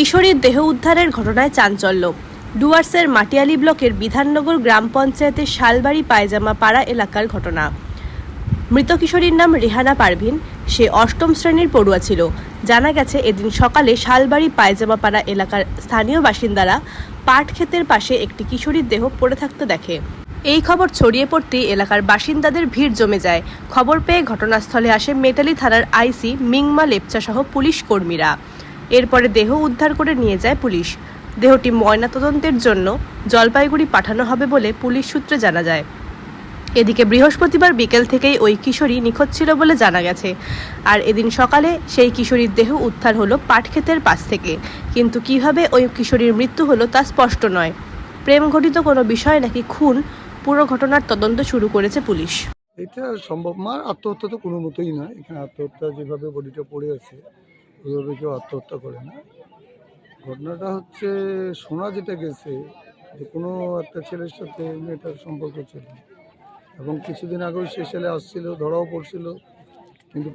কিশোরীর দেহ উদ্ধারের ঘটনায় চাঞ্চল্য। ডুয়ার্সের মাটিয়ালি ব্লকের বিধাননগর গ্রাম পঞ্চায়েতের শালবাড়ি পায়জামা পাড়া এলাকার ঘটনা। মৃত কিশোরীর নাম রেহানা পারভিন। সে অষ্টম শ্রেণির পড়ুয়া ছিল। জানা গেছে এদিন সকালে শালবাড়ি পায়জামাপাড়া এলাকার স্থানীয় বাসিন্দারা পাট ক্ষেতের পাশে একটি কিশোরীর দেহ পড়ে থাকতে দেখে। এই খবর ছড়িয়ে পড়তেই এলাকার বাসিন্দাদের ভিড় জমে যায়। খবর পেয়ে ঘটনাস্থলে আসে মেটালি থানার আইসি মিংমা লেপচা সহ পুলিশ কর্মীরা। এরপরে দেহ উদ্ধার করে নিয়ে যায় পুলিশ। দেহটি ময়নাতদন্তের জন্য জলপাইগুড়ি পাঠানো হবে বলে পুলিশ সূত্রে জানা যায়। এদিকে বৃহস্পতিবার বিকেল থেকেই ওই কিশোরী নিখোঁজ ছিল বলে জানা গেছে। আর এদিন সকালে সেই কিশোরীর দেহ উদ্ধার হলো পাটক্ষেতের পাশ থেকে। কিন্তু কীভাবে ওই কিশোরীর মৃত্যু হলো তা স্পষ্ট নয়। প্রেম ঘটিত কোনো বিষয় নাকি খুন, পুরো ঘটনার তদন্ত শুরু করেছে পুলিশ। এটা সম্ভব, মার আত্মহত্যা তো কোনো মতোই নয়। এখানে আত্মহত্যা যেভাবে বডিটা পড়ে আছে ওইভাবে কেউ আত্মহত্যা করে না। ঘটনাটা হচ্ছে শোনা যেটা গেছে, যে কোনো একটা ছেলের সাথে মেয়েটার সম্পর্ক ছিল। এবং কিছুদিন আগেও সে ছেলে আসছিল, ধরাও পড়ছিল, কিন্তু